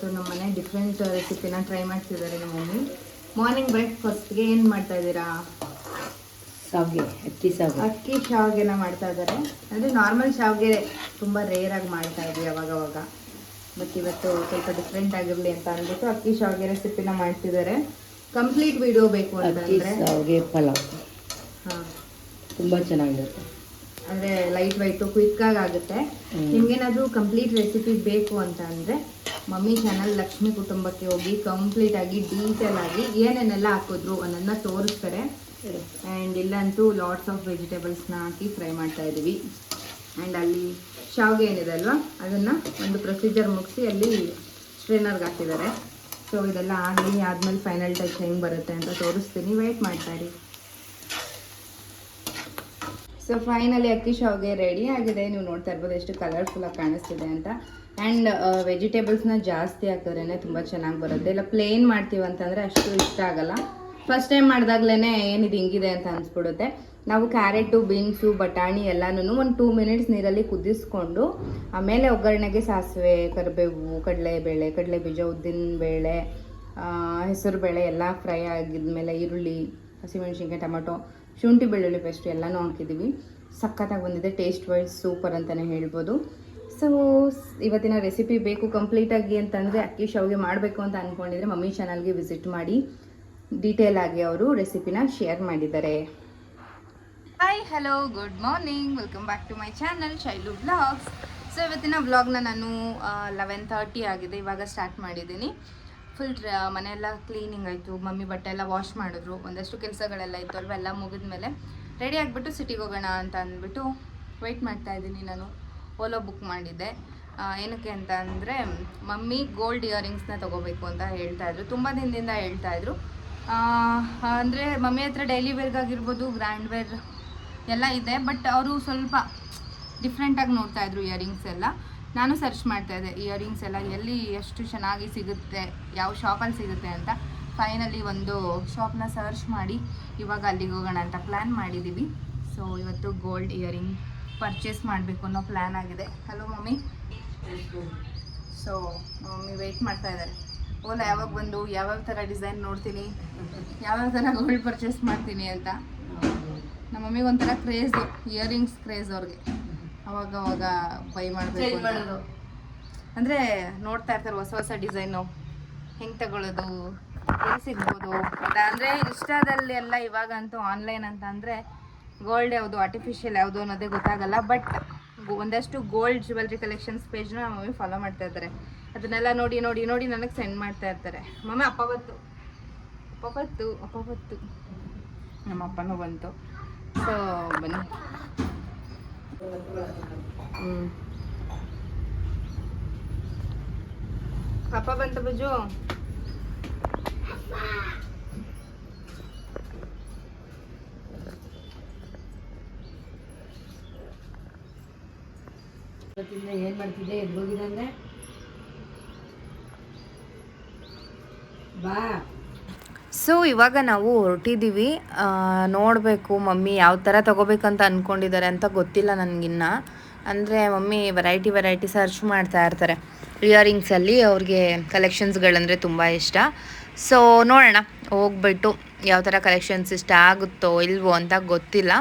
ಇವತ್ತು ನಮ್ಮ ಮನೆ ಡಿಫ್ರೆಂಟ್ ರೆಸಿಪಿನ ಟ್ರೈ ಮಾಡ್ತಿದ್ದಾರೆ ನಮ್ಮ ಮಮ್ಮಿ. ಮಾರ್ನಿಂಗ್ ಬ್ರೇಕ್ಫಾಸ್ಟ್ಗೆ ಏನು ಮಾಡ್ತಾ ಇದ್ದೀರಾ? ಶಾವ್ಗೆ ಅಕ್ಕಿ ಶಾವ್ಗೆ. ಅಕ್ಕಿ ಶಾವಿಗೆನ ಮಾಡ್ತಾ ಇದ್ದಾರೆ. ಅಂದರೆ ನಾರ್ಮಲ್ ಶಾವ್ಗೆ ತುಂಬ ರೇರಾಗಿ ಮಾಡ್ತಾ ಇದ್ವಿ ಅವಾಗ ಅವಾಗ ಬಟ್ ಇವತ್ತು ಸ್ವಲ್ಪ ಡಿಫ್ರೆಂಟ್ ಆಗಿರಲಿ ಅಂತ ಅಂದ್ಬಿಟ್ಟು ಅಕ್ಕಿ ಶಾವಿಗೆ ರೆಸಿಪಿನ ಮಾಡ್ತಿದ್ದಾರೆ. ಕಂಪ್ಲೀಟ್ ವಿಡಿಯೋ ಬೇಕು ಅಂತಂದರೆ ಶಾವಿಗೆ ಪಲಾವ್. ಹಾಂ. ತುಂಬ ಚೆನ್ನಾಗಿರುತ್ತೆ. ಅಂದರೆ ಲೈಟ್ ವೈಟು ಕ್ವಿಕ್ಕಾಗಿ ಆಗುತ್ತೆ. ನಿಮ್ಗೇನಾದರೂ ಕಂಪ್ಲೀಟ್ ರೆಸಿಪಿ ಬೇಕು ಅಂತ ಅಂದರೆ ಮಮ್ಮಿ ಚಾನಲ್ ಲಕ್ಷ್ಮಿ ಕುಟುಂಬಕ್ಕೆ ಹೋಗಿ ಕಂಪ್ಲೀಟ್ ಆಗಿ ಡೀಟೇಲ್ ಆಗಿ ಏನೇನೆಲ್ಲ ಹಾಕಿದ್ರು ಅನ್ನೋದನ್ನ ತೋರಿಸ್ತಾರೆ. ಆ್ಯಂಡ್ ಇಲ್ಲಂತೂ ಲಾಟ್ಸ್ ಆಫ್ ವೆಜಿಟೇಬಲ್ಸ್ನ ಹಾಕಿ ಫ್ರೈ ಮಾಡ್ತಾ ಇದ್ದೀವಿ. ಆ್ಯಂಡ್ ಅಲ್ಲಿ ಶಾವಿಗೆ ಏನಿದೆ ಅಲ್ವಾ? ಅದನ್ನು ಒಂದು ಪ್ರೊಸೀಜರ್ ಮುಗಿಸಿ ಅಲ್ಲಿ ಸ್ಟ್ರೈನರ್ಗೆ ಹಾಕಿದ್ದಾರೆ. ಸೊ ಇದೆಲ್ಲ ಆಗಲಿ ಆದಮೇಲೆ ಫೈನಲ್ ಟಚ್ ಹೆಂಗೆ ಬರುತ್ತೆ ಅಂತ ತೋರಿಸ್ತೀನಿ. ವೆಯ್ಟ್ ಮಾಡ್ತಾ ಇರಿ. ಸೊ ಫೈನಲಿ ಅಕ್ಕಿ ಶಾವಿಗೆ ರೆಡಿ ಆಗಿದೆ. ನೀವು ನೋಡ್ತಾ ಇರ್ಬೋದು ಎಷ್ಟು ಕಲರ್ಫುಲ್ಲಾಗಿ ಕಾಣಿಸ್ತಿದೆ ಅಂತ. ಆ್ಯಂಡ್ ವೆಜಿಟೇಬಲ್ಸ್ನ ಜಾಸ್ತಿ ಹಾಕಿದ್ರೇ ತುಂಬ ಚೆನ್ನಾಗಿ ಬರುತ್ತೆ. ಇಲ್ಲ ಪ್ಲೇನ್ ಮಾಡ್ತೀವಿ ಅಂತಂದರೆ ಅಷ್ಟು ಇಷ್ಟ ಆಗಲ್ಲ. ಫಸ್ಟ್ ಟೈಮ್ ಮಾಡಿದಾಗ್ಲೇ ಏನಿದು ಹಿಂಗಿದೆ ಅಂತ ಅನಿಸ್ಬಿಡುತ್ತೆ. ನಾವು ಕ್ಯಾರೆಟು ಬೀನ್ಸು ಬಟಾಣಿ ಎಲ್ಲನೂ ಒಂದು ಟೂ ಮಿನಿಟ್ಸ್ ನೀರಲ್ಲಿ ಕುದಿಸ್ಕೊಂಡು, ಆಮೇಲೆ ಒಗ್ಗರಣೆಗೆ ಸಾಸಿವೆ, ಕರಿಬೇವು, ಕಡಲೆಬೇಳೆ ಕಡಲೆ ಬೀಜ ಉದ್ದಿನ ಬೇಳೆ ಹೆಸರು ಬೇಳೆ ಎಲ್ಲ ಫ್ರೈ ಆಗಿದ್ಮೇಲೆ ಈರುಳ್ಳಿ, ಹಸಿಮೆಣಸಿನ್ಕಾಯಿ, ಟೊಮೊಟೊ, ಶುಂಠಿ ಬೆಳ್ಳುಳ್ಳಿ ಪೇಸ್ಟ್ ಎಲ್ಲನೂ ಹಾಕಿದ್ದೀವಿ ಸಖತ್ತಾಗಿ ಬಂದಿದೆ ಟೇಸ್ಟ್ ವೈಸ್ ಸೂಪರ್ ಅಂತಲೇ ಹೇಳ್ಬೋದು. ಸೊ ಇವತ್ತಿನ ರೆಸಿಪಿ ಬೇಕು ಕಂಪ್ಲೀಟಾಗಿ ಅಂತಂದರೆ ಅಕ್ಕಿ ಶಾವಿಗೆ ಮಾಡಬೇಕು ಅಂತ ಅಂದ್ಕೊಂಡಿದ್ರೆ ಮಮ್ಮಿ ಚಾನಲ್ಗೆ ವಿಸಿಟ್ ಮಾಡಿ ಡೀಟೇಲ್ ಆಗಿ ಅವರು ರೆಸಿಪಿನ ಶೇರ್ ಮಾಡಿದ್ದಾರೆ. Hi hello good morning welcome back to my channel Shailu blogs so ಇವತ್ತಿನ ವ್ಲಾಗ್ನ ನಾನು ಲೆವೆನ್ ತರ್ಟಿ ಆಗಿದೆ. ಇವಾಗ ಸ್ಟಾರ್ಟ್ ಮಾಡಿದ್ದೀನಿ. ಫುಲ್ ಮನೆಯೆಲ್ಲ ಕ್ಲೀನಿಂಗ್ ಆಯಿತು. ಮಮ್ಮಿ ಬಟ್ಟೆ ಎಲ್ಲ ವಾಶ್ ಮಾಡಿದ್ರು. ಒಂದಷ್ಟು ಕೆಲಸಗಳೆಲ್ಲ ಇತ್ತು. ಅಲ್ವ ಎಲ್ಲ ಮುಗಿದ್ಮೇಲೆ ರೆಡಿ ಆಗಿಬಿಟ್ಟು ಸಿಟಿಗೆ ಹೋಗೋಣ ಅಂತ ಅಂದ್ಬಿಟ್ಟು ವೆಯ್ಟ್ ಮಾಡ್ತಾ ಇದ್ದೀನಿ ನಾನು. ಓಲೋ ಬುಕ್ ಮಾಡಿದ್ದೆ. ಏನಕ್ಕೆ ಅಂತ ಅಂದರೆ, ಮಮ್ಮಿ ಗೋಲ್ಡ್ ಇಯರಿಂಗ್ಸ್ನ ತೊಗೋಬೇಕು ಅಂತ ಹೇಳ್ತಾಯಿದ್ರು ತುಂಬ ದಿನದಿಂದ ಹೇಳ್ತಾಯಿದ್ರು ಅಂದರೆ ಮಮ್ಮಿ ಹತ್ರ ಡೈಲಿ ವೇರ್ಗಾಗಿರ್ಬೋದು ಗ್ರ್ಯಾಂಡ್ ವೇರ್ ಎಲ್ಲ ಇದೆ. ಬಟ್ ಅವರು ಸ್ವಲ್ಪ ಡಿಫ್ರೆಂಟಾಗಿ ನೋಡ್ತಾಯಿದ್ರು ಇಯರಿಂಗ್ಸ್ ಎಲ್ಲ. ನಾನು ಸರ್ಚ್ ಮಾಡ್ತಾ ಇದ್ದೆ ಇಯರಿಂಗ್ಸ್ ಎಲ್ಲ ಎಲ್ಲಿ ಎಷ್ಟು ಚೆನ್ನಾಗಿ ಸಿಗುತ್ತೆ, ಯಾವ ಶಾಪಲ್ಲಿ ಸಿಗುತ್ತೆ ಅಂತ. ಫೈನಲಿ ಒಂದು ಶಾಪ್ನ ಸರ್ಚ್ ಮಾಡಿ, ಇವಾಗ ಅಲ್ಲಿಗೆ ಹೋಗೋಣ ಅಂತ ಪ್ಲ್ಯಾನ್ ಮಾಡಿದ್ದೀವಿ ಸೊ ಇವತ್ತು ಗೋಲ್ಡ್ ಇಯರಿಂಗ್ ಪರ್ಚೇಸ್ ಮಾಡಬೇಕು ಅನ್ನೋ ಪ್ಲ್ಯಾನ್ ಆಗಿದೆ. Hello mummy. So mummy wait ಮಾಡ್ತಾ ಇದ್ದಾರೆ. ಓಲಾ ಯಾವಾಗ ಬಂದು ಯಾವ್ಯಾವ ಥರ ಡಿಸೈನ್ ನೋಡ್ತೀನಿ? ಯಾವ್ಯಾವ ಥರ ಗೋಲ್ಡ್ ಪರ್ಚೇಸ್ ಮಾಡ್ತೀನಿ ಅಂತ. ನಮ್ಮ ಮಮ್ಮಿಗೆ ಒಂಥರ ಕ್ರೇಜು ಇಯರಿಂಗ್ಸ್ ಕ್ರೇಜ್ ಅವ್ರಿಗೆ. ಅವಾಗ ಅವಾಗ ಬೈ ಮಾಡಬೇಕು ಅಂದರೆ ನೋಡ್ತಾ ಇರ್ತಾರೆ ಹೊಸ ಹೊಸ ಡಿಸೈನು ಹೆಂಗೆ ತಗೊಳ್ಳೋದು ಎಲ್ಲಿ ಸಿಗ್ಬೋದು? ಅಂತ ಅಂದರೆ ಇಷ್ಟದಲ್ಲಿ ಎಲ್ಲ ಇವಾಗಂತೂ ಆನ್ಲೈನ್ ಅಂತ ಅಂದರೆ ಗೋಲ್ಡ್ ಯಾವುದು ಆರ್ಟಿಫಿಷಿಯಲ್ ಯಾವುದು ಅನ್ನೋದೇ ಗೊತ್ತಾಗಲ್ಲ ಬಟ್ ಒಂದಷ್ಟು ಗೋಲ್ಡ್ ಜ್ಯುವೆಲ್ರಿ ಕಲೆಕ್ಷನ್ಸ್ ಪೇಜ್ನ ಮಮ್ಮಿ ಫಾಲೋ ಮಾಡ್ತಾ ಇದ್ದಾರೆ. ಅದನ್ನೆಲ್ಲ ನೋಡಿ ನೋಡಿ ನೋಡಿ ನನಗೆ ಸೆಂಡ್ ಮಾಡ್ತಾ ಇರ್ತಾರೆ. ಮಮ್ಮಿ, ಅಪ್ಪ ಬತ್ತು ಅಪ್ಪ ಬತ್ತು ಅಪ್ಪ ಬತ್ತು ನಮ್ಮ ಅಪ್ಪನೂ ಬಂತು. ಸೊ ಬನ್ನಿ. ಅಪ್ಪ ಬಂತು ಬುಜು. ಇವತ್ತಿಂದ ಏನು ಮಾಡ್ತಿದ್ದೆ? ಎದ್ದೋಗಿದಂದ್ರೆ ಬಾ. ಸೊ ಇವಾಗ ನಾವು ಹೊರಟಿದ್ದೀವಿ ನೋಡಬೇಕು ಮಮ್ಮಿ ಯಾವ ಥರ ತೊಗೋಬೇಕಂತ ಅಂದ್ಕೊಂಡಿದ್ದಾರೆ ಅಂತ ಗೊತ್ತಿಲ್ಲ ನನಗಿನ್ನ. ಅಂದರೆ ಮಮ್ಮಿ ವೆರೈಟಿ ವೆರೈಟಿ ಸರ್ಚ್ ಮಾಡ್ತಾ ಇರ್ತಾರೆ. ಇಯರಿಂಗ್ಸಲ್ಲಿ ಅವ್ರಿಗೆ ಕಲೆಕ್ಷನ್ಸ್ಗಳಂದರೆ ತುಂಬ ಇಷ್ಟ. ಸೊ ನೋಡೋಣ. ಹೋಗ್ಬಿಟ್ಟು ಯಾವ ಥರ ಕಲೆಕ್ಷನ್ಸ್ ಇಷ್ಟ ಆಗುತ್ತೋ, ಇಲ್ವೋ ಅಂತ ಗೊತ್ತಿಲ್ಲ.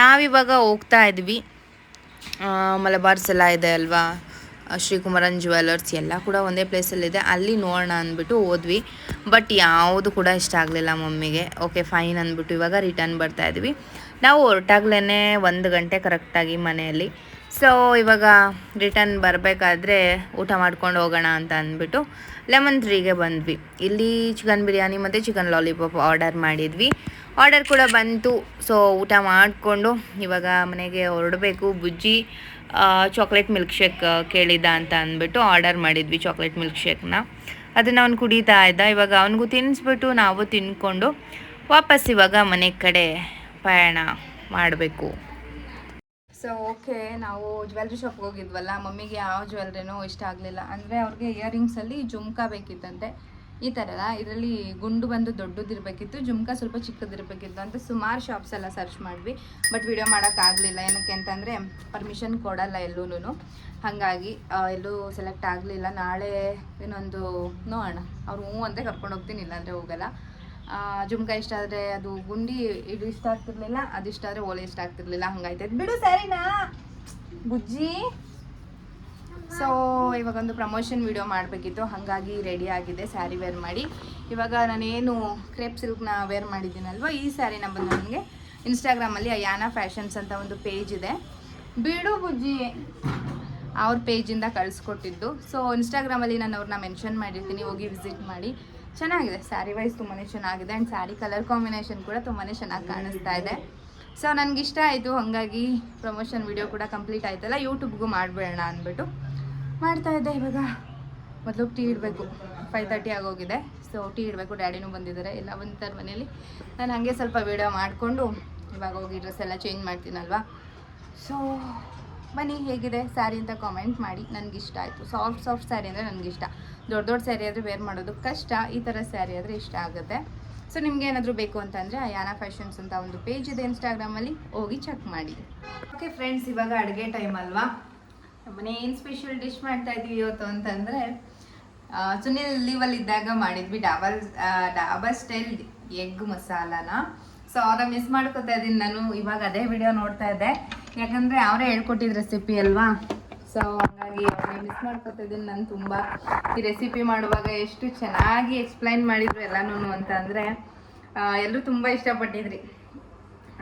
ನಾವಿವಾಗ ಹೋಗ್ತಾ ಇದ್ವಿ. ಮಲಬಾರ್ಸ್ ಎಲ್ಲ ಇದೆ ಅಲ್ವಾ? ಶ್ರೀಕುಮಾರನ್ ಜ್ಯುವೆಲರ್ಸ್ ಎಲ್ಲ ಕೂಡ ಒಂದೇ ಪ್ಲೇಸಲ್ಲಿದೆ ಅಲ್ಲಿ ನೋಡೋಣ ಅಂದ್ಬಿಟ್ಟು ಹೋದ್ವಿ. ಬಟ್ ಯಾವುದು ಕೂಡ ಇಷ್ಟ ಆಗಲಿಲ್ಲ ಮಮ್ಮಿಗೆ. ಓಕೆ ಫೈನ್ ಅಂದ್ಬಿಟ್ಟು ಇವಾಗ ರಿಟರ್ನ್ ಬರ್ತಾ ಇದ್ವಿ. ನಾವು ಹೊರಟಾಗ್ಲೇ ಒಂದು ಗಂಟೆ ಕರೆಕ್ಟಾಗಿ ಮನೆಯಲ್ಲಿ. ಸೊ ಇವಾಗ ರಿಟರ್ನ್ ಬರಬೇಕಾದ್ರೆ ಊಟ ಮಾಡ್ಕೊಂಡು ಹೋಗೋಣ ಅಂತ ಅಂದ್ಬಿಟ್ಟು ಲೆಮನ್ ತ್ರೀಗೆ ಬಂದ್ವಿ. ಇಲ್ಲಿ ಚಿಕನ್ ಬಿರಿಯಾನಿ ಮತ್ತು ಚಿಕನ್ ಲಾಲಿಪಾಪ್ ಆರ್ಡರ್ ಮಾಡಿದ್ವಿ. ಆರ್ಡರ್ ಕೂಡ ಬಂತು. ಸೊ ಊಟ ಮಾಡಿಕೊಂಡು ಇವಾಗ ಮನೆಗೆ ಹೊರಡಬೇಕು. ಬುಜ್ಜಿ ಚಾಕ್ಲೇಟ್ ಮಿಲ್ಕ್ ಶೇಕ್ ಕೇಳಿದ್ದ ಅಂತ ಅಂದ್ಬಿಟ್ಟು ಆರ್ಡರ್ ಮಾಡಿದ್ವಿ ಚಾಕ್ಲೇಟ್ ಮಿಲ್ಕ್ ಶೇಕ್ನ ಅದನ್ನು ಅವ್ನು ಕುಡಿತಾ ಇದ್ದ. ಇವಾಗ ಅವನಿಗೂ ತಿನ್ನಿಸ್ಬಿಟ್ಟು ನಾವು ತಿನ್ಕೊಂಡು ವಾಪಸ್ ಇವಾಗ ಮನೆ ಕಡೆ ಪ್ರಯಾಣ ಮಾಡಬೇಕು. ಸೊ ಓಕೆ ನಾವು ಜ್ಯುವೆಲ್ರಿ ಶಾಪ್ಗೆ ಹೋಗಿದ್ವಲ್ಲ, ಮಮ್ಮಿಗೆ ಯಾವ ಜ್ಯುವೆಲ್ರಿನೂ ಇಷ್ಟ ಆಗಲಿಲ್ಲ. ಅಂದರೆ ಅವ್ರಿಗೆ ಇಯರಿಂಗ್ಸಲ್ಲಿ ಜುಮ್ಕಾ ಬೇಕಿತ್ತಂತೆ. ಈ ಥರ ಇದರಲ್ಲಿ ಗುಂಡು ಬಂದು ದೊಡ್ಡದಿರಬೇಕಿತ್ತು, ಜುಮ್ಕ ಸ್ವಲ್ಪ ಚಿಕ್ಕದಿರಬೇಕಿತ್ತು ಅಂತ ಸುಮಾರು ಶಾಪ್ಸ್ ಎಲ್ಲ ಸರ್ಚ್ ಮಾಡಿದ್ವಿ ಬಟ್ ವಿಡಿಯೋ ಮಾಡೋಕ್ಕಾಗಲಿಲ್ಲ ಏನಕ್ಕೆ ಅಂತಂದರೆ ಪರ್ಮಿಷನ್ ಕೊಡಲ್ಲ ಎಲ್ಲೂ ಹಾಗಾಗಿ ಎಲ್ಲೂ ಸೆಲೆಕ್ಟ್ ಆಗಲಿಲ್ಲ. ನಾಳೆ ಇನ್ನೊಂದು ನೋಡೋಣ. ಅವ್ರು ಹ್ಞೂ ಅಂತ ಕರ್ಕೊಂಡು ಹೋಗ್ತೀನಿ ಇಲ್ಲಾಂದರೆ ಹೋಗಲ್ಲ. ಜುಮ್ಕ ಇಷ್ಟ ಆದರೆ ಅದು ಗುಂಡಿ ಇದು ಇಷ್ಟ ಆಗ್ತಿರ್ಲಿಲ್ಲ, ಅದು ಇಷ್ಟ ಆದರೆ ಓಲೆ ಇಷ್ಟ ಆಗ್ತಿರ್ಲಿಲ್ಲ ಹಂಗಾಯ್ತೈತೆ ಬಿಡು ಸರಿನಾ ಬುಜ್ಜಿ. ಸೊ ಇವಾಗ ಒಂದು ಪ್ರಮೋಷನ್ ವಿಡಿಯೋ ಮಾಡಬೇಕಿತ್ತು. ಹಾಗಾಗಿ ರೆಡಿ ಆಗಿದೆ, ಸ್ಯಾರಿ ವೇರ್ ಮಾಡಿ. ಇವಾಗ ನಾನೇನು ಕ್ರೇಪ್ ಸಿಲ್ಕ್ನ ವೇರ್ ಮಾಡಿದ್ದೀನಲ್ವ, ಈ ಸ್ಯಾರಿನ ಬಂದು ನನಗೆ. ಇನ್ಸ್ಟಾಗ್ರಾಮಲ್ಲಿ ಅಯಾನ ಫ್ಯಾಷನ್ಸ್ ಅಂತ ಒಂದು ಪೇಜ್ ಇದೆ. ಬಿಡು ಬುಜ್ಜಿ. ಅವ್ರ ಪೇಜಿಂದ ಕಳಿಸ್ಕೊಟ್ಟಿದ್ದು. ಸೊ ಇನ್ಸ್ಟಾಗ್ರಾಮಲ್ಲಿ ನಾನು ಅವ್ರನ್ನ ಮೆನ್ಷನ್ ಮಾಡಿರ್ತೀನಿ, ಹೋಗಿ ವಿಸಿಟ್ ಮಾಡಿ. ಚೆನ್ನಾಗಿದೆ ಸ್ಯಾರಿ ವೈಸ್ ತುಂಬಾ ಚೆನ್ನಾಗಿದೆ ಆ್ಯಂಡ್ ಸ್ಯಾರಿ ಕಲರ್ ಕಾಂಬಿನೇಷನ್ ಕೂಡ ತುಂಬಾ ಚೆನ್ನಾಗಿ ಕಾಣಿಸ್ತಾ ಇದೆ. ಸೊ ನನಗೆ ಇಷ್ಟ ಆಯಿತು, ಹಾಗಾಗಿ ಪ್ರಮೋಷನ್ ವಿಡಿಯೋ ಕೂಡ ಕಂಪ್ಲೀಟ್ ಆಯ್ತಲ್ಲ ಯೂಟ್ಯೂಬ್ಗೂ ಮಾಡಿಬಿಡೋಣ ಅಂದ್ಬಿಟ್ಟು ಮಾಡ್ತಾ ಇದ್ದೆ ಇವಾಗ. ಮೊದಲು ಟೀ ಇಡಬೇಕು ಫೈವ್ ತರ್ಟಿ ಆಗೋಗಿದೆ ಸೊ ಟೀ ಇಡಬೇಕು, ಡ್ಯಾಡಿನೂ ಬಂದಿದ್ದಾರೆ, ಎಲ್ಲ ಬಂದಿದ್ದಾರೆ ಮನೇಲಿ ನಾನು ಹಾಗೆ ಸ್ವಲ್ಪ ವಿಡಿಯೋ ಮಾಡಿಕೊಂಡು ಇವಾಗ ಹೋಗಿ ಡ್ರೆಸ್ ಎಲ್ಲ ಚೇಂಜ್ ಮಾಡ್ತೀನಲ್ವಾ? ಸೊ ಬನ್ನಿ, ಹೇಗಿದೆ ಸ್ಯಾರಿ ಅಂತ ಕಾಮೆಂಟ್ ಮಾಡಿ, ನನಗಿಷ್ಟ ಆಯಿತು. ಸಾಫ್ಟ್ ಸಾಫ್ಟ್ ಸ್ಯಾರಿ ಅಂದರೆ ನನಗಿಷ್ಟ. ದೊಡ್ಡ ದೊಡ್ಡ ಸ್ಯಾರಿ ಆದರೆ ವೇರ್ ಮಾಡೋದು ಕಷ್ಟ, ಈ ಥರ ಸ್ಯಾರಿ ಆದರೆ ಇಷ್ಟ ಆಗುತ್ತೆ. ಸೊ ನಿಮ್ಗೆ ಏನಾದರೂ ಬೇಕು ಅಂತಂದರೆ ಯಾನ ಫ್ಯಾಷನ್ಸ್ ಅಂತ ಒಂದು ಪೇಜ್ ಇದೆ ಇನ್ಸ್ಟಾಗ್ರಾಮಲ್ಲಿ ಹೋಗಿ ಚೆಕ್ ಮಾಡಿ. ಓಕೆ ಫ್ರೆಂಡ್ಸ್ ಇವಾಗ ಅಡುಗೆ ಟೈಮ್ ಅಲ್ವಾ? ಮನೆ ಏನು ಸ್ಪೆಷಲ್ ಡಿಶ್ ಮಾಡ್ತಾ ಇದ್ದೀವಿ ಇವತ್ತು ಅಂತಂದರೆ ಸುನಿಲ್ ಲೀವಲ್ಲಿ ಇದ್ದಾಗ ಮಾಡಿದ್ವಿ ಡಾಬಲ್ ಡಾಬಾ ಸ್ಟೈಲ್ ಎಗ್ ಮಸಾಲಾನ. ಸೊ ಅವ್ರ ಮಿಸ್ ಮಾಡ್ಕೊತಾ ಇದ್ದೀನಿ ನಾನು, ಇವಾಗ ಅದೇ ವಿಡಿಯೋ ನೋಡ್ತಾ ಇದ್ದೆ. ಯಾಕಂದರೆ ಅವರೇ ಹೇಳ್ಕೊಟ್ಟಿದ್ದು ರೆಸಿಪಿ ಅಲ್ವಾ? ಸೊ ಹಾಗಾಗಿ ಅವ್ರನ್ನ ಮಿಸ್ ಮಾಡ್ಕೊತಿದ್ದೀನಿ. ನಾನು ತುಂಬ ಈ ರೆಸಿಪಿ ಮಾಡುವಾಗ ಎಷ್ಟು ಚೆನ್ನಾಗಿ ಎಕ್ಸ್ಪ್ಲೈನ್ ಮಾಡಿದ್ರು ಎಲ್ಲನೂ ಅಂತ ಅಂದರೆ ಎಲ್ಲರೂ ತುಂಬ ಇಷ್ಟಪಟ್ಟಿದ್ರಿ.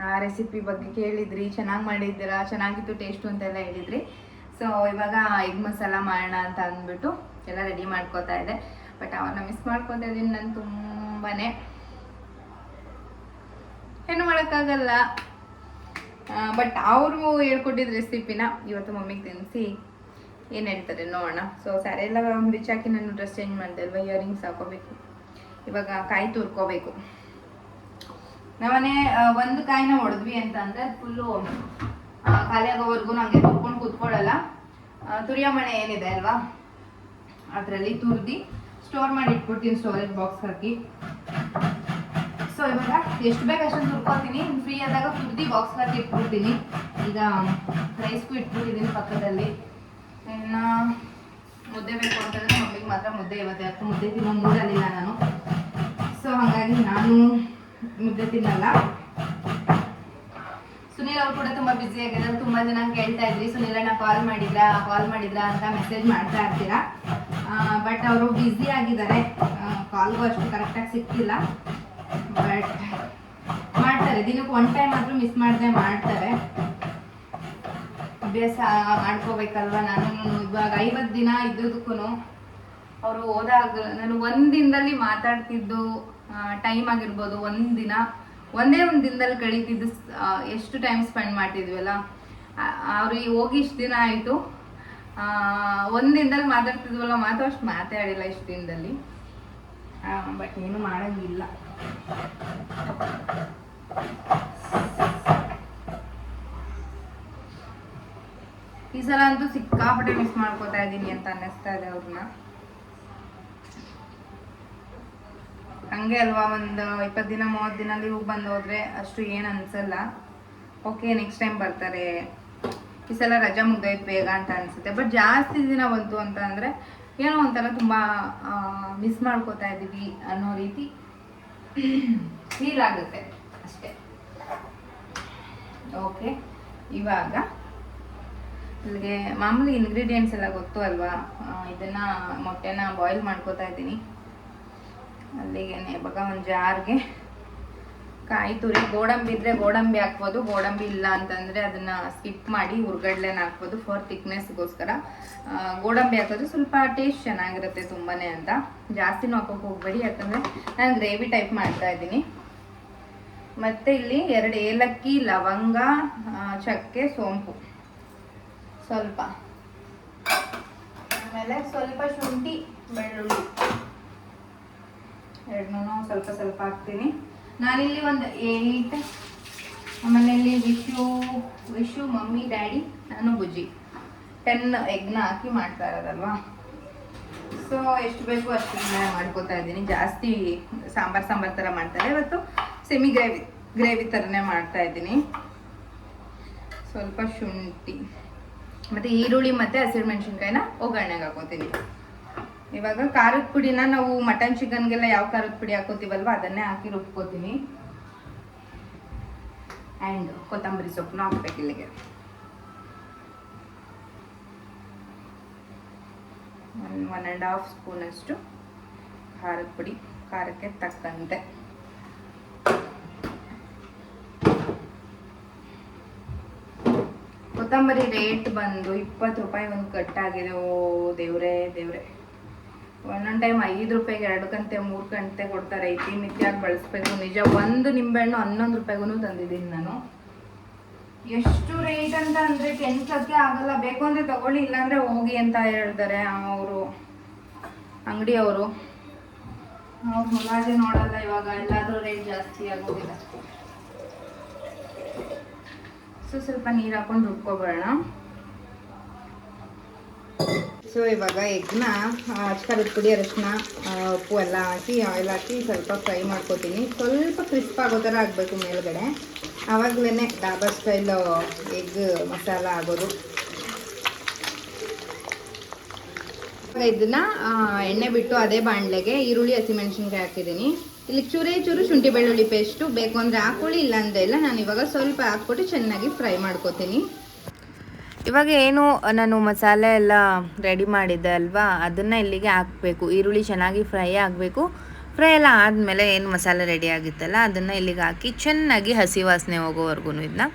ಆ ರೆಸಿಪಿ ಬಗ್ಗೆ ಕೇಳಿದ್ರಿ, ಚೆನ್ನಾಗಿ ಮಾಡಿದ್ದೀರಾ, ಚೆನ್ನಾಗಿತ್ತು ಟೇಸ್ಟು ಅಂತೆಲ್ಲ ಹೇಳಿದ್ರಿ. ಸೊ ಇವಾಗ ಎಗ್ ಮಸಾಲ ಮಾಡೋಣ ಅಂತ ಅಂದ್ಬಿಟ್ಟು ಎಲ್ಲ ರೆಡಿ ಮಾಡ್ಕೋತಾ ಇದೆ ಬಟ್ ಅವ್ರನ್ನ ಮಿಸ್ ಮಾಡ್ಕೊತಾ ಇದ್ದೀನಿ ನಾನು ತುಂಬಾ ಏನು ಮಾಡೋಕ್ಕಾಗಲ್ಲ. ಬಟ್ ಅವರು ಹೇಳ್ಕೊಟ್ಟಿದ್ದ ರೆಸಿಪಿನ ಇವತ್ತು ಮಮ್ಮಿಗೆ ತಿನ್ನಿಸಿ ಏನು ಹೇಳ್ತಾರೆ ನೋಡೋಣ. ಸೊ ಸ್ಯಾರಿ ಎಲ್ಲ ಬಿಚ್ಚಾಕಿ ನಾನು ಡ್ರೆಸ್ ಚೇಂಜ್ ಮಾಡಿದೆ ಅಲ್ವಾ? ಇಯರಿಂಗ್ಸ್ ಹಾಕೋಬೇಕು ಇವಾಗ ಕಾಯಿ ತುರ್ಕೋಬೇಕು. ನಮ್ಮನೆ ಒಂದು ಕಾಯಿನ ಹೊಡೆದ್ವಿ ಅಂತ ಅಂದ್ರೆ ಫುಲ್ಲು ಖಾಲಿ ಆಗೋವರೆಗೂ ನಂಗೆ ತುರ್ಕೊಂಡು ಕೂತ್ಕೊಳ್ಳಲ್ಲ. ತುರಿಯ ತುರಿಯೋ ಮಣೆ ಏನಿದೆ ಅಲ್ವಾ? ಅದರಲ್ಲಿ ತುರ್ದಿ ಸ್ಟೋರ್ ಮಾಡಿ ಇಟ್ಬಿಡ್ತೀನಿ ಸ್ಟೋರೇಜ್ ಬಾಕ್ಸ್ ಹಾಕಿ. ಸೊ ಇವಾಗ ಎಷ್ಟು ಬೇಕು ಅಷ್ಟೊಂದು ಹುಡ್ಕೋತೀನಿ ಫ್ರೀ ಆದಾಗ ಬಾಕ್ಸ್ ಹಾಕಿ ಇಟ್ಬಿಡ್ತೀನಿ ಈಗ ರೈಸ್ಗೂ ಇಟ್ಬಿಟ್ಟಿದ್ದೀನಿ ಪಕ್ಕದಲ್ಲಿ. ಇನ್ನು, ಮುದ್ದೆ ಬೇಕು ಅಂತಂದರೆ ಮಮ್ಮಿಗೆ ಮಾತ್ರ ಮುದ್ದೆ ಇವತ್ತು. ಯಾಕೆ ಮುದ್ದೆ ತಿನ್ನೋ ಮೂಡಲಿಲ್ಲ ನಾನು. ಸೊ ಹಾಗಾಗಿ ನಾನು ಮುದ್ದೆ ತಿನ್ನಲ್ಲ. ಸುನೀಲ್ ಅವ್ರು ಕೂಡ ತುಂಬ ಬ್ಯುಸಿ ಆಗಿದ್ದಾರೆ. ತುಂಬ ಜನ ಕೇಳ್ತಾ ಇದ್ರಿ ಅಣ್ಣ ಕಾಲ್ ಮಾಡಿದ್ರಾ? ಕಾಲ್ ಮಾಡಿದ್ರಾ? ಅಂತ ಮೆಸೇಜ್ ಮಾಡ್ತಾ ಇರ್ತೀರಾ. ಬಟ್ ಅವರು ಬ್ಯುಸಿ ಆಗಿದ್ದಾರೆ. ಕಾಲ್ಗೂ ಅಷ್ಟು ಕರೆಕ್ಟಾಗಿ ಸಿಕ್ತಿಲ್ಲ ಬಟ್ ಮಾಡ್ತಾರೆ. ದಿನಕ್ಕೆ ಒನ್ ಟೈಮ್ ಆದ್ರೂ ಮಿಸ್ ಮಾಡದೆ ಮಾಡ್ತಾರೆ. ಅಭ್ಯಾಸ ಮಾಡ್ಕೋಬೇಕಲ್ವಾ? ನಾನು ಇವಾಗ ಐವತ್ತು ದಿನ ಇದ್ದದಕ್ಕೂ ಅವರು ಹೋದಾಗ ನಾನು ಒಂದ್ ದಿನದಲ್ಲಿ ಮಾತಾಡ್ತಿದ್ದು ಟೈಮ್ ಆಗಿರ್ಬೋದು. ಒಂದು ದಿನ, ಒಂದೇ ಒಂದು ದಿನದಲ್ಲಿ ಕಳೀತಿದ್ದು ಎಷ್ಟು ಟೈಮ್ ಸ್ಪೆಂಡ್ ಮಾಡ್ತಿದ್ವಲ್ಲ ಅವ್ರು ಹೋಗಿ ಇಷ್ಟು ದಿನ ಆಯಿತು. ಒಂದು ದಿನದಲ್ಲಿ ಮಾತಾಡ್ತಿದ್ವಲ್ಲ ಮಾತು, ಅಷ್ಟು ಮಾತಾಡಿಲ್ಲ ಇಷ್ಟು ದಿನದಲ್ಲಿ. ಬಟ್ ಏನು ಮಾಡೋಂಗಿಲ್ಲ. ಈ ಸಲ ಅಂತೂ ಸಿಕ್ಕಾಪಟ್ಟೆ ಮಿಸ್ ಮಾಡ್ಕೋತಾ ಇದ್ದೀನಿ ಅಂತ ಅನ್ನಿಸ್ತಾ ಇದೆ ಅವ್ರನ್ನ. ಹಂಗೆ ಅಲ್ವಾ, ಒಂದು ಇಪ್ಪತ್ತು ದಿನ, ಮೂವತ್ತು ದಿನ ಲೀವ್ ಬಂದು ಹೋದ್ರೆ ಅಷ್ಟು ಏನು ಅನ್ಸಲ್ಲ. ಓಕೆ ನೆಕ್ಸ್ಟ್ ಟೈಮ್ ಬರ್ತಾರೆ. ಈ ಸಲ ರಜಾ ಮುಗ್ದೋಯ್ತು ಬೇಗ ಅಂತ ಅನ್ಸುತ್ತೆ. ಬಟ್ ಜಾಸ್ತಿ ದಿನ ಬಂತು ಅಂತ ಅಂದರೆ ಏನೋ ಒಂಥರ ತುಂಬ ಮಿಸ್ ಮಾಡ್ಕೋತಾ ಇದ್ದೀವಿ ಅನ್ನೋ ರೀತಿ ಫೀಲ್ ಆಗುತ್ತೆ ಅಷ್ಟೇ. ಓಕೆ ಇವಾಗ ಇಲ್ಲಿಗೆ ಮಾಮೂಲಿ ಇಂಗ್ರೀಡಿಯೆಂಟ್ಸ್ ಎಲ್ಲ ಗೊತ್ತು ಅಲ್ವಾ? ಇದನ್ನ ಮೊಟ್ಟೆನ ಬಾಯ್ಲ್ ಮಾಡ್ಕೋತಾ ಇದ್ದೀನಿ. ಅಲ್ಲಿಗೆ ಇವಾಗ ಒಂದು ಜಾರ್ಗೆ ಕಾಯಿ ತುರಿ, ಗೋಡಂಬಿ ಇದ್ರೆ ಗೋಡಂಬಿ ಹಾಕ್ಬೋದು, ಗೋಡಂಬಿ ಇಲ್ಲ ಅಂತಂದ್ರೆ ಅದನ್ನ ಸ್ಕಿಪ್ ಮಾಡಿ ಹುರ್ಗಡ್ಲೆನ ಹಾಕ್ಬೋದು ಫಾರ್ ಥಿಕ್ನೆಸ್ಗೋಸ್ಕರ ಗೋಡಂಬಿ ಹಾಕೋದು ಸ್ವಲ್ಪ ಟೇಸ್ಟ್ ಚೆನ್ನಾಗಿರುತ್ತೆ ತುಂಬಾನೇ ಅಂತ. ಜಾಸ್ತಿನೂ ಹಾಕೋಕೆ ಹೋಗ್ಬೇಡಿ, ಯಾಕಂದ್ರೆ ನಾನು ಗ್ರೇವಿ ಟೈಪ್ ಮಾಡ್ತಾ ಇದ್ದೀನಿ. ಮತ್ತೆ ಇಲ್ಲಿ ಎರಡು ಏಲಕ್ಕಿ, ಲವಂಗ ಚಕ್ಕೆ, ಸೋಂಪು. ಸ್ವಲ್ಪ. ಆಮೇಲೆ ಸ್ವಲ್ಪ ಶುಂಠಿ, ಬೆಳ್ಳುಳ್ಳಿ. ಎರಡನ್ನೂ ಸ್ವಲ್ಪ ಸ್ವಲ್ಪ ಹಾಕ್ತೀನಿ. ನಾನಿಲ್ಲಿ ಒಂದು ಏಯ್ಟ್ ಆಮೇಲೆ ಇಲ್ಲಿ ವಿಶು ವಿಶು, ಮಮ್ಮಿ, ಡ್ಯಾಡಿ, ನಾನು, ಬುಜ್ಜಿ. ಟೆನ್ ಎಗ್ನ ಹಾಕಿ ಮಾಡ್ತಾ ಇರೋದಲ್ವಾ? ಸೊ ಎಷ್ಟು ಬೇಕು ಅಷ್ಟು ಮಾಡ್ಕೋತಾ ಇದ್ದೀನಿ. ಜಾಸ್ತಿ ಸಾಂಬಾರ್ ಸಾಂಬಾರ್ ಥರ ಮಾಡ್ತಾರೆ ಇವತ್ತು ಸೆಮಿ ಗ್ರೇವಿ ಗ್ರೇವಿ ಥರನೇ ಮಾಡ್ತಾ ಇದ್ದೀನಿ. ಸ್ವಲ್ಪ ಶುಂಠಿ. ಮತ್ತು ಈರುಳ್ಳಿ ಮತ್ತು ಹಸಿರು ಮೆಣಸಿನ್ಕಾಯಿನ ಒಗ್ಗರಣೆಗೆ ಹಾಕೋತೀನಿ. ಇವಾಗ ಖಾರದ ಪುಡಿನ ನಾವು ಮಟನ್ ಚಿಕನ್ಗೆಲ್ಲ ಯಾವ ಖಾರದ ಪುಡಿ ಹಾಕೋತೀವಲ್ವ? ಅದನ್ನೇ ಹಾಕಿ ರುಬ್ಕೋತೀನಿ. ಆ್ಯಂಡ್ ಕೊತ್ತಂಬರಿ ಸೊಪ್ಪನ್ನ ಹಾಕ್ಬೇಕು ಇಲ್ಲಿಗೆ. ಒನ್ ಒನ್ ಆ್ಯಂಡ್ ಹಾಫ್ ಸ್ಪೂನಷ್ಟು ಖಾರದ ಪುಡಿ, ಖಾರಕ್ಕೆ ತಕ್ಕಂತೆ. ಕೊತ್ತಂಬರಿ ರೇಟ್ ಬಂದು ಇಪ್ಪತ್ತು ರೂಪಾಯಿ ಒಂದು ಕಟ್ಟಾಗಿದೆ. ಓ ದೇವ್ರೇ, ದೇವ್ರೆ. ಒಂದೊಂದು ಟೈಮ್ ಐದು ರೂಪಾಯಿಗೆ ಎರಡು ಗಂಟೆ, ಮೂರು ಗಂಟೆ ಕೊಡ್ತಾರೆ. ಇತಿ ಮಿತಿಯಾಗಿ ಬಳಸ್ಬೇಕು. ನಿಜ ಒಂದು ನಿಂಬೆಹಣ್ಣು ಹನ್ನೊಂದು ರೂಪಾಯಿಗೂ ತಂದಿದ್ದೀನಿ ನಾನು. ಎಷ್ಟು ರೇಟ್ ಅಂತ ಅಂದರೆ ಕೆನ್ಸಕ್ಕೆ ಆಗಲ್ಲ. ಬೇಕು ಅಂದರೆ ತಗೊಳ್ಳಿ, ಇಲ್ಲಾಂದರೆ ಹೋಗಿ ಅಂತ ಹೇಳ್ತಾರೆ ಅವರು ಅಂಗಡಿಯವರು ಅವ್ರು. ಮುಲಾಜೆ ನೋಡಲ್ಲ ಇವಾಗ. ಎಲ್ಲಾದರೂ ರೇಟ್ ಜಾಸ್ತಿ ಆಗೋದಿಲ್ಲ ಸೊ ಸ್ವಲ್ಪ ನೀರು ಹಾಕೊಂಡು ರುಬ್ಕೊಬೇಡ ಸೊ ಇವಾಗ ಎಗ್ನ ಖಾರದ ಪುಡಿ ಅರಶಿನ ಉಪ್ಪು ಎಲ್ಲ ಹಾಕಿ ಆಯಿಲ್ ಹಾಕಿ ಸ್ವಲ್ಪ ಫ್ರೈ ಮಾಡ್ಕೊತೀನಿ. ಸ್ವಲ್ಪ ಕ್ರಿಸ್ಪ್ ಆಗೋ ಥರ ಆಗಬೇಕು ಮೇಲ್ಗಡೆ. ಆವಾಗಲೇ ಡಾಬಾ ಸ್ಟೈಲು ಎಗ್ ಮಸಾಲ ಆಗೋದು. ಇದನ್ನ ಎಣ್ಣೆ ಬಿಟ್ಟು ಅದೇ ಬಾಣಲೆಗೆ ಈರುಳ್ಳಿ ಹಸಿಮೆಣಸಿನ್ಕಾಯಿ ಹಾಕಿದ್ದೀನಿ. ಇಲ್ಲಿ ಚೂರೇ ಚೂರು ಶುಂಠಿ ಬೆಳ್ಳುಳ್ಳಿ ಪೇಸ್ಟು ಬೇಕು ಅಂದರೆ ಹಾಕೊಳ್ಳಿ ಇಲ್ಲ ಇಲ್ಲ. ನಾನು ಇವಾಗ ಸ್ವಲ್ಪ ಹಾಕ್ಬಿಟ್ಟು ಚೆನ್ನಾಗಿ ಫ್ರೈ ಮಾಡ್ಕೊತೀನಿ. ಇವಾಗ ಏನು, ನಾನು ಮಸಾಲೆ ಎಲ್ಲ ರೆಡಿ ಮಾಡಿದ್ದೆ ಅಲ್ವಾ, ಅದನ್ನು ಇಲ್ಲಿಗೆ ಹಾಕಬೇಕು. ಈರುಳ್ಳಿ ಚೆನ್ನಾಗಿ ಫ್ರೈ ಆಗಬೇಕು. ಫ್ರೈ ಎಲ್ಲ ಆದಮೇಲೆ ಏನು ಮಸಾಲೆ ರೆಡಿ ಆಗಿತ್ತಲ್ಲ, ಅದನ್ನು ಇಲ್ಲಿಗೆ ಹಾಕಿ ಚೆನ್ನಾಗಿ ಹಸಿ ವಾಸನೆ ಹೋಗೋವರೆಗೂ ಇದನ್ನ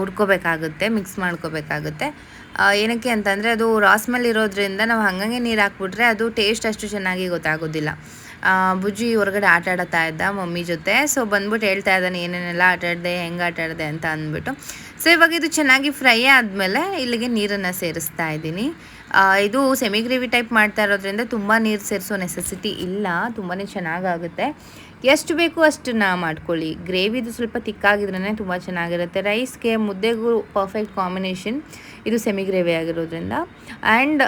ಹುರ್ಕೋಬೇಕಾಗುತ್ತೆ ಮಿಕ್ಸ್ ಮಾಡ್ಕೋಬೇಕಾಗುತ್ತೆ. ಏನಕ್ಕೆ ಅಂತಂದರೆ ಅದು ರಾಸ್ ಮೇಲೆ ಇರೋದ್ರಿಂದ ನಾವು ಹಂಗಂಗೆ ನೀರು ಹಾಕ್ಬಿಟ್ರೆ ಅದು ಟೇಸ್ಟ್ ಅಷ್ಟು ಚೆನ್ನಾಗಿ ಗೊತ್ತಾಗೋದಿಲ್ಲ. ಬುಜ್ಜಿ ಹೊರಗಡೆ ಆಟ ಆಡ್ತಾ ಇದ್ದ ಮಮ್ಮಿ ಜೊತೆ. ಸೊ ಬಂದ್ಬಿಟ್ಟು ಹೇಳ್ತಾ ಇದ್ದಾನೆ, ಏನೇನೆಲ್ಲ ಆಟ ಆಡಿದೆ, ಹೆಂಗೆ ಆಟ ಆಡಿದೆ ಅಂತ ಅಂದ್ಬಿಟ್ಟು. ಸೊ ಇವಾಗ ಇದು ಚೆನ್ನಾಗಿ ಫ್ರೈ ಆದಮೇಲೆ ಇಲ್ಲಿಗೆ ನೀರನ್ನು ಸೇರಿಸ್ತಾ ಇದ್ದೀನಿ. ಇದು ಸೆಮಿ ಗ್ರೇವಿ ಟೈಪ್ ಮಾಡ್ತಾ ಇರೋದ್ರಿಂದ ತುಂಬ ನೀರು ಸೇರಿಸೋ ನೆಸೆಸಿಟಿ ಇಲ್ಲ ತುಂಬಾ ಚೆನ್ನಾಗಾಗುತ್ತೆ. ಎಷ್ಟು ಬೇಕು ಅಷ್ಟನ್ನ ಮಾಡ್ಕೊಳ್ಳಿ. ಗ್ರೇವಿದು ಸ್ವಲ್ಪ ತಿಕ್ಕಾಗಿದ್ರೇ ತುಂಬ ಚೆನ್ನಾಗಿರುತ್ತೆ. ರೈಸ್ಗೆ ಮುದ್ದೆಗೂ ಪರ್ಫೆಕ್ಟ್ ಕಾಂಬಿನೇಷನ್ ಇದು ಸೆಮಿ ಗ್ರೇವಿ ಆಗಿರೋದ್ರಿಂದ ಆ್ಯಂಡ್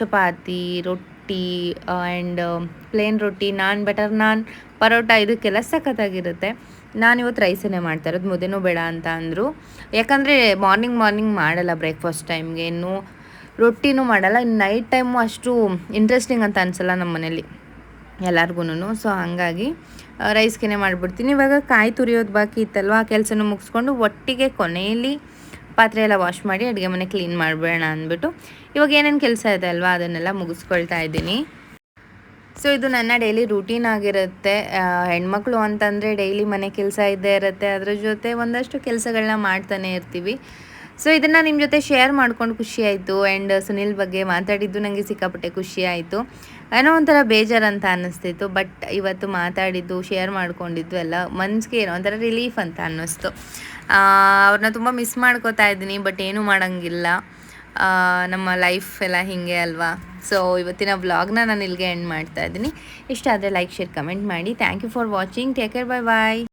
ಚಪಾತಿ, ರೊಟ್ಟಿ ಆ್ಯಂಡ್ ಪ್ಲೇನ್ ರೊಟ್ಟಿ, ನಾನ್ ಬಟರ್, ನಾನ್ ಪರೋಟ ಇದಕ್ಕೆಲ್ಲ ಸಖತ್ತಾಗಿರುತ್ತೆ. ನಾನು ಇವತ್ತು ರೈಸನ್ನೇ ಮಾಡ್ತಾ ಇರೋದು, ಮುದ್ದೆನೂ ಬೇಡ ಅಂತ ಅಂದರು. ಯಾಕಂದರೆ ಮಾರ್ನಿಂಗ್ ಮಾರ್ನಿಂಗ್ ಮಾಡಲ್ಲ ಬ್ರೇಕ್ಫಾಸ್ಟ್ ಟೈಮ್ಗೆ, ಇನ್ನೂ ರೊಟ್ಟಿನೂ ಮಾಡಲ್ಲ. ನೈಟ್ ಟೈಮು ಅಷ್ಟು ಇಂಟ್ರೆಸ್ಟಿಂಗ್ ಅಂತ ಅನಿಸಲ್ಲ ನಮ್ಮ ಮನೇಲಿ ಎಲ್ಲರಿಗೂ ಸೊ, ಹಾಗಾಗಿ ರೈಸ್ಗೆ ಮಾಡಿಬಿಡ್ತೀನಿ. ಇವಾಗ ಕಾಯಿ ತುರಿಯೋದು ಬಾಕಿ ಇತ್ತಲ್ವ, ಆ ಕೆಲಸನೂ ಮುಗಿಸ್ಕೊಂಡು ಒಟ್ಟಿಗೆ ಕೊನೆಯಲ್ಲಿ ಪಾತ್ರೆ ಎಲ್ಲ ವಾಶ್ ಮಾಡಿ ಅಡುಗೆ ಮನೆ ಕ್ಲೀನ್ ಮಾಡಬೇಡ ಅಂದ್ಬಿಟ್ಟು ಇವಾಗ ಏನೇನು ಕೆಲಸ ಇದೆ ಅಲ್ವಾ, ಅದನ್ನೆಲ್ಲ ಮುಗಿಸ್ಕೊಳ್ತಾ ಇದ್ದೀನಿ. ಸೊ ಇದು ನನ್ನ ಡೈಲಿ ರೂಟೀನ್ ಆಗಿರುತ್ತೆ. ಹೆಣ್ಮಕ್ಳು ಅಂತಂದರೆ ಡೈಲಿ ಮನೆ ಕೆಲಸ ಇದ್ದೇ ಇರುತ್ತೆ. ಅದರ ಜೊತೆ ಒಂದಷ್ಟು ಕೆಲಸಗಳನ್ನ ಮಾಡ್ತಾನೆ ಇರ್ತೀವಿ. ಸೊ ಇದನ್ನು ನಿಮ್ಮ ಜೊತೆ ಶೇರ್ ಮಾಡ್ಕೊಂಡು ಖುಷಿ ಆಯಿತು. ಆ್ಯಂಡ್ ಸುನಿಲ್ ಬಗ್ಗೆ ಮಾತಾಡಿದ್ದು ನನಗೆ ಸಿಕ್ಕಾಪಟ್ಟೆ ಖುಷಿ ಆಯಿತು. ಏನೋ ಒಂಥರ ಬೇಜಾರು ಅಂತ ಅನ್ನಿಸ್ತಿತ್ತು. ಬಟ್ ಇವತ್ತು ಮಾತಾಡಿದ್ದು ಶೇರ್ ಮಾಡ್ಕೊಂಡಿದ್ದು ಎಲ್ಲ ಮನ್ಸಿಗೆ ಏನೋ ಒಂಥರ ರಿಲೀಫ್ ಅಂತ ಅನ್ನಿಸ್ತು. ಅವ್ರನ್ನ ತುಂಬ ಮಿಸ್ ಮಾಡ್ಕೋತಾ ಇದ್ದೀನಿ ಬಟ್ ಏನೂ ಮಾಡೋಂಗಿಲ್ಲ. ನಮ್ಮ ಲೈಫ್ ಎಲ್ಲ ಹೀಗೆ ಅಲ್ವಾ? ಸೊ ಇವತ್ತಿನ ವ್ಲಾಗ್ನ ನಾನು ಇಲ್ಲಿಗೆ ಎಂಡ್ ಮಾಡ್ತಾ ಇದ್ದೀನಿ. ಇಷ್ಟ ಆದರೆ ಲೈಕ್ ಶೇರ್ ಕಮೆಂಟ್ ಮಾಡಿ. Thank you for watching take care bye bye